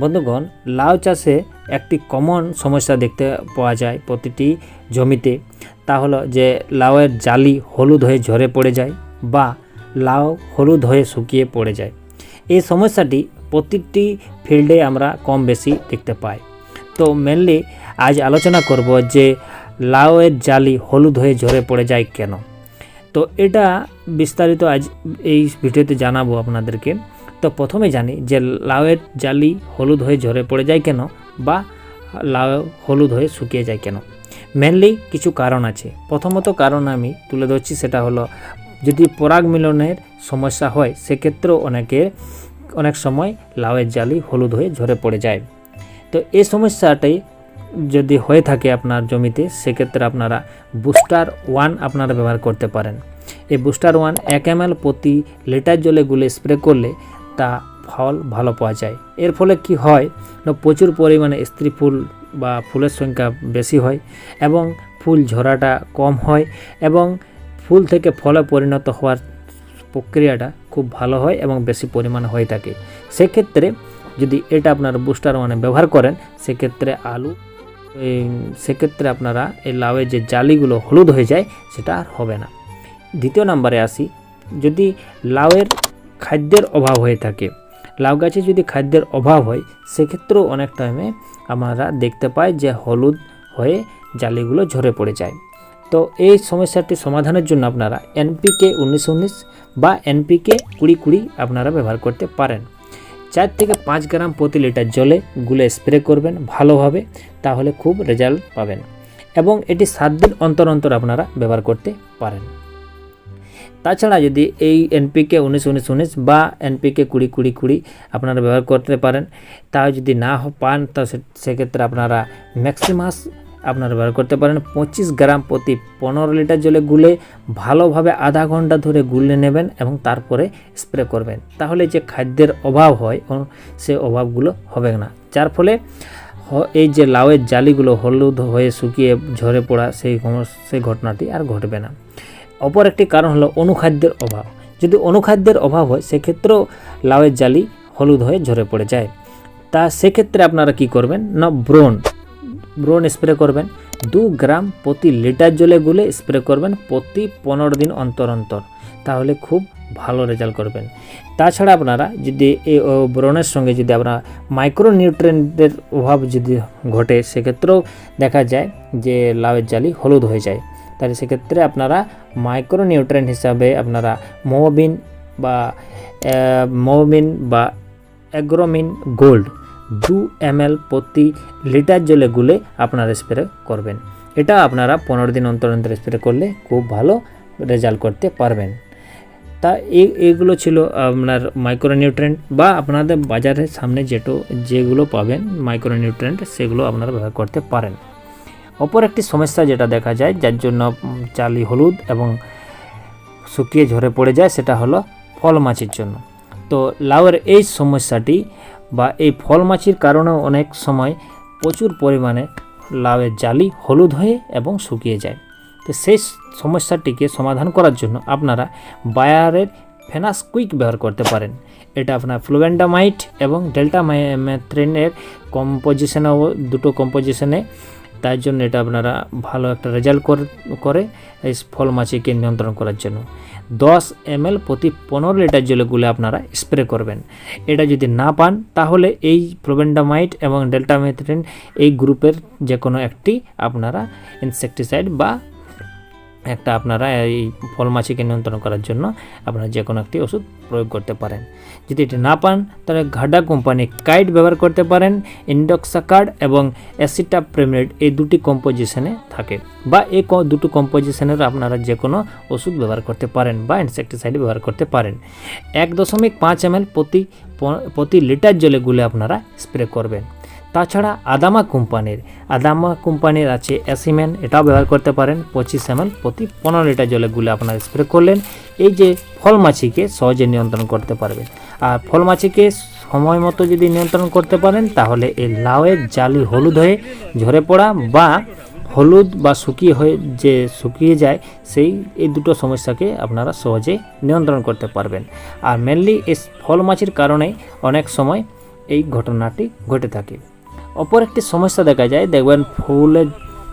বন্ধুগণ, লাউ চাষে একটি কমন সমস্যা দেখতে পাওয়া যায় প্রতিটি জমিতে। তা হলো যে, লাউয়ের জালি হলুদ হয়ে ঝরে পড়ে যায় বা লাউ হলুদ হয়ে শুকিয়ে পড়ে যায়। এই সমস্যাটি প্রতিটি ফিল্ডে আমরা কম বেশি দেখতে পাই। তো মেনলি আজ আলোচনা করব যে, লাউয়ের জালি হলুদ হয়ে ঝরে পড়ে যায় কেন? তো এটা বিস্তারিত আজ এই ভিডিওতে জানাব আপনাদেরকে। তো প্রথমে জানি যে লাউয়ের জালি হলুদ হয়ে ঝরে পড়ে যায় কেন বা লাউ হলুদ হয়ে শুকিয়ে যায় কেন? মেনলি কিছু কারণ আছে। প্রথমত কারণ আমি তুলে ধরছি সেটা হলো, যদি পরাগ মিলনের সমস্যা হয়, সেক্ষেত্রেও অনেকের অনেক সময় লাউয়ের জালি হলুদ হয়ে ঝরে পড়ে যায়। তো এই সমস্যাটাই যদি হয়ে থাকে আপনার জমিতে, সেক্ষেত্রে আপনারা বুস্টার ওয়ান আপনারা ব্যবহার করতে পারেন। এই বুস্টার ওয়ান এক এম প্রতি লিটার জলে গুলে স্প্রে করলে তা ফল ভালো পাওয়া যায়। এর ফলে কি হয় প্রচুর পরিমাণে স্ত্রী ফুল বা ফুলের সংখ্যা বেশি হয় এবং ফুল ঝরাটা কম হয় এবং ফুল থেকে ফলে পরিণত হওয়ার প্রক্রিয়াটা খুব ভালো হয় এবং বেশি পরিমাণে হয়ে থাকে। সেক্ষেত্রে যদি এটা আপনারা বুস্টার ওয়ানে ব্যবহার করেন, সেক্ষেত্রে আলু সেক্ষেত্রে আপনারা এই লাউয়ের যে জালিগুলো হলুদ হয়ে যায়, সেটা আর হবে না। দ্বিতীয় নম্বরে আসি, যদি লাউয়ের খাদ্যের অভাব হয়ে থাকে, লাউ গাছে যদি খাদ্যের অভাব হয়, সেক্ষেত্রেও অনেক টাইমে আমরা দেখতে পাই যে হলুদ হয়ে জালিগুলো ঝরে পড়ে যায়। তো এই সমস্যাটি সমাধানের জন্য আপনারা এনপিকে উনিশ উনিশ বা এনপিকে কুড়ি কুড়ি আপনারা ব্যবহার করতে পারেন। চার থেকে পাঁচ গ্রাম প্রতি লিটার জলে গুলে স্প্রে করবেন ভালোভাবে, তাহলে খুব রেজাল্ট পাবেন। এবং এটি সাত দিন অন্তর অন্তর আপনারা ব্যবহার করতে পারেন। তাছাড়া যদি এই এনপিকে উনিশ উনিশ উনিশ বা এনপিকে কুড়ি কুড়ি কুড়ি আপনারা ব্যবহার করতে পারেন তাও যদি না পান, তা সেক্ষেত্রে আপনারা ম্যাক্সিমাস আপনারা ব্যবহার করতে পারেন। পঁচিশ গ্রাম প্রতি পনেরো লিটার জলে গুলে ভালোভাবে আধা ঘণ্টা ধরে গুলে নেবেন এবং তারপরে স্প্রে করবেন। তাহলে যে খাদ্যের অভাব হয় সে অভাবগুলো হবে না। যার ফলে এই যে লাউয়ের জালিগুলো হলুদ হয়ে শুকিয়ে ঝরে পড়া সেই সেই ঘটনাটি আর ঘটবে না। অপর একটি কারণ হলো অনুখাদ্যের অভাব। যদি অনুখাদ্যের অভাব হয়, সেক্ষেত্রেও লাউয়ের জালি হলুদ হয়ে ঝরে পড়ে যায়। তা সেক্ষেত্রে আপনারা কি করবেন? না ব্রোন ব্রোন স্প্রে করবেন। দু গ্রাম প্রতি লিটার জলে গুলে স্প্রে করবেন প্রতি পনেরো দিন অন্তর অন্তর। তাহলে খুব ভালো রেজাল্ট করবেন। তাছাড়া আপনারা যদি এই ব্রণের সঙ্গে যদি আপনারা মাইক্রো নিউট্রেন্টের অভাব যদি ঘটে, সেক্ষেত্রেও দেখা যায় যে লাউয়ের জালি হলুদ হয়ে যায়। তাহলে সেক্ষেত্রে আপনারা মাইক্রো নিউট্রেন্ট হিসাবে আপনারা মোবিন বা মোবিন বা অ্যাগ্রোমিন গোল্ড দু এম প্রতি লিটার জলে গুলে আপনারা স্প্রে করবেন। এটা আপনারা পনেরো দিন অন্তর অন্তর স্প্রে করলে খুব ভালো রেজাল্ট করতে পারবেন। তা এগুলো ছিল আপনার মাইক্রোনিউট্রেন্ট বা আপনাদের বাজারের সামনে যেটো যেগুলো পাবেন মাইক্রোনিউট্রেন্ট সেগুলো আপনারা ব্যবহার করতে পারেন। অপর একটি সমস্যা যেটা দেখা যায়, যার জন্য চালি হলুদ এবং শুকিয়ে ঝরে পড়ে যায়, সেটা হলো ফল মাছির জন্য। তো লাউয়ের এই সমস্যাটি বা এই ফল মাছির কারণেও অনেক সময় প্রচুর পরিমাণে লাউয়ের জালি হলুদ হয়ে এবং শুকিয়ে যায়। তো সেই সমস্যাটিকে সমাধান করার জন্য আপনারা বায়ারের ফেনাস কুইক ব্যবহার করতে পারেন। এটা আপনার ফ্লুভেন্ডামাইট এবং ডেল্টা ম্যাথ্রেনের কম্পোজিশনে দুটো কম্পোজিশনে তার জন্য এটা আপনারা ভালো একটা রেজাল্ট করে এই ফল মাছিকে নিয়ন্ত্রণ করার জন্য। দশ এম প্রতি পনেরো লিটার জলে গুলে আপনারা স্প্রে করবেন। এটা যদি না পান, তাহলে এই প্রোভেন্ডামাইট এবং ডেল্টামেথ্রিন এই গ্রুপের যে কোনো একটি আপনারা ইনসেকটিসাইড বা একটা আপনারা এই ফল মাছিকে নিয়ন্ত্রণ করার জন্য আপনারা যে কোনো একটি ওষুধ প্রয়োগ করতে পারেন। যদি এটি না পান, তাহলে ঘাডা কোম্পানি কাইট ব্যবহার করতে পারেন, ইন্ডক্সাকার্ড এবং অ্যাসিটাপ্রেমিড এই দুটি কম্পোজিশনে থাকে বা এই দুটো কম্পোজিশনের আপনারা যে কোনো ওষুধ ব্যবহার করতে পারেন বা ইনসেকটিসাইড ব্যবহার করতে পারেন। এক দশমিক পাঁচ এম প্রতি প্রতি লিটার জলে গুলে আপনারা স্প্রে করবেন। তাছাড়া আদামা কোম্পানির আদামা কোম্পানির আছে অ্যাসিমেন, এটাও ব্যবহার করতে পারেন, পঁচিশ এম প্রতি পনেরো লিটার জলে গুলে আপনারা স্প্রে করলেন। এই যে ফল মাছিকে সহজে নিয়ন্ত্রণ করতে পারবেন। আর ফল মাছিকে সময় মতো যদি নিয়ন্ত্রণ করতে পারেন, তাহলে এই লাউয়ের জালি হলুদ হয়ে ঝরে পড়া বা হলুদ বা শুকিয়ে হয়ে যে শুকিয়ে যায়, সেই এই দুটো সমস্যাকে আপনারা সহজে নিয়ন্ত্রণ করতে পারবেন। আর মেনলি এই ফল মাছির কারণে অনেক সময় এই ঘটনাটি ঘটে থাকে। অপর একটি সমস্যা দেখা যায়, দেখবেন ফুলের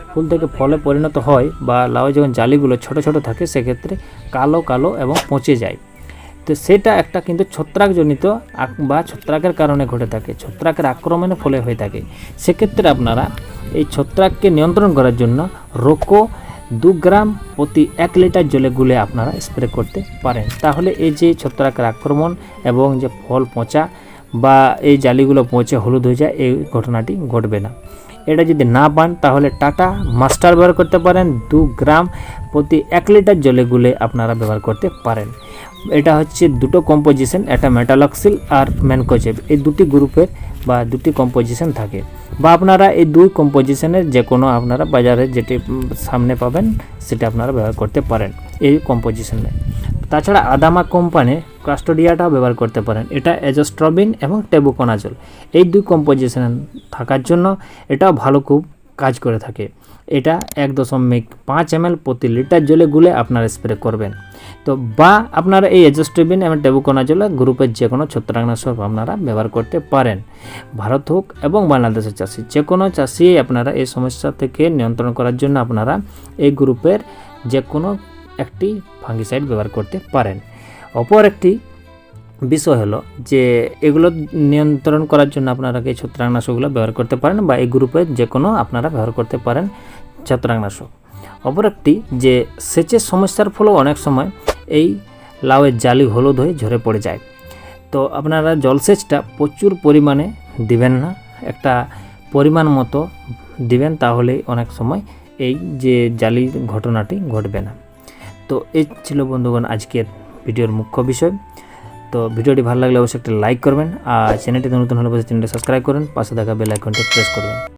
ফুল থেকে ফলে পরিণত হয় বা লাউ যখন জালিগুলো ছোট ছোট থাকে, সেক্ষেত্রে কালো কালো এবং পচে যায়। তো সেটা একটা কিন্তু ছত্রাকজনিত বা ছত্রাকের কারণে ঘটে থাকে, ছত্রাকের আক্রমণের ফলে হয়ে থাকে। সেক্ষেত্রে আপনারা এই ছত্রাককে নিয়ন্ত্রণ করার জন্য রোকো দু গ্রাম প্রতি এক লিটার জলে গুলে আপনারা স্প্রে করতে পারেন। তাহলে এই যে ছত্রাকের আক্রমণ এবং যে ফল পচা বা এই জালিগুলো পচে হলুদ হয়ে যায়, এই ঘটনাটি ঘটবে না। এটা যদি না পান, তাহলে টাটা মাস্টার ব্যবহার করতে পারেন। দু গ্রাম প্রতি এক লিটার জলে গুলে আপনারা ব্যবহার করতে পারেন। এটা হচ্ছে দুটো কম্পোজিশন একটা মেটালক্সিল আর ম্যানকোজেব এই দুটি গ্রুপের বা দুটি কম্পোজিশন থাকে। বা আপনারা এই দুই কম্পোজিশনের যে কোনো আপনারা বাজারে যেটি সামনে পাবেন, সেটা আপনারা ব্যবহার করতে পারেন এই কম্পোজিশনে তাছাড়া আদামা কোম্পানি কাস্টোডিয়াটাও ব্যবহার করতে পারেন। এটা এজস্ট্রবিন এবং টেবুকোনাজল। এই দুই কম্পোজিশন থাকার জন্য এটাও ভালো খুব কাজ করে থাকে। এটা এক দশমিক পাঁচ এম প্রতি লিটার জলে গুলে আপনারা স্প্রে করবেন। তো বা আপনারা এই এজস্ট্রবিন এবং টেবুকোনাজল গ্রুপের যে কোনো ছত্রাকনাশক আপনারা ব্যবহার করতে পারেন। ভারত হোক এবং বাংলাদেশের চাষি যে কোনো চাষি আপনারা এই সমস্যা থেকে নিয়ন্ত্রণ করার জন্য আপনারা এই গ্রুপের যে কোনো একটি ফাঙ্গিসাইড ব্যবহার করতে পারেন। অপর একটি বিষয় হলো যে এগুলো নিয়ন্ত্রণ করার জন্য আপনারা এই ছত্রাকনাশকগুলো ব্যবহার করতে পারেন বা এই গ্রুপের যে কোনো আপনারা ব্যবহার করতে পারেন ছত্রাকনাশক। অপর একটি যে সেচের সমস্যার ফলেও অনেক সময় এই লাউয়ের জালি হলুদ হয়ে ঝরে পড়ে যায়। তো আপনারা জলসেচটা প্রচুর পরিমাণে দিবেন না, একটা পরিমাণ মতো দিবেন তাহলে অনেক সময় এই যে জালি ঘটনাটি ঘটবে না। তো এই ছিল বন্ধুগণ আজকের ভিডিওর মুখ্য বিষয়। তো ভিডিওটি ভালো লাগলে অবশ্যই একটা লাইক করবেন আর চ্যানেলটিতে নতুন হলে অবশ্যই চ্যানেলটি সাবস্ক্রাইব করুন, পাশে থাকা বেল আইকনটি প্রেস করবেন।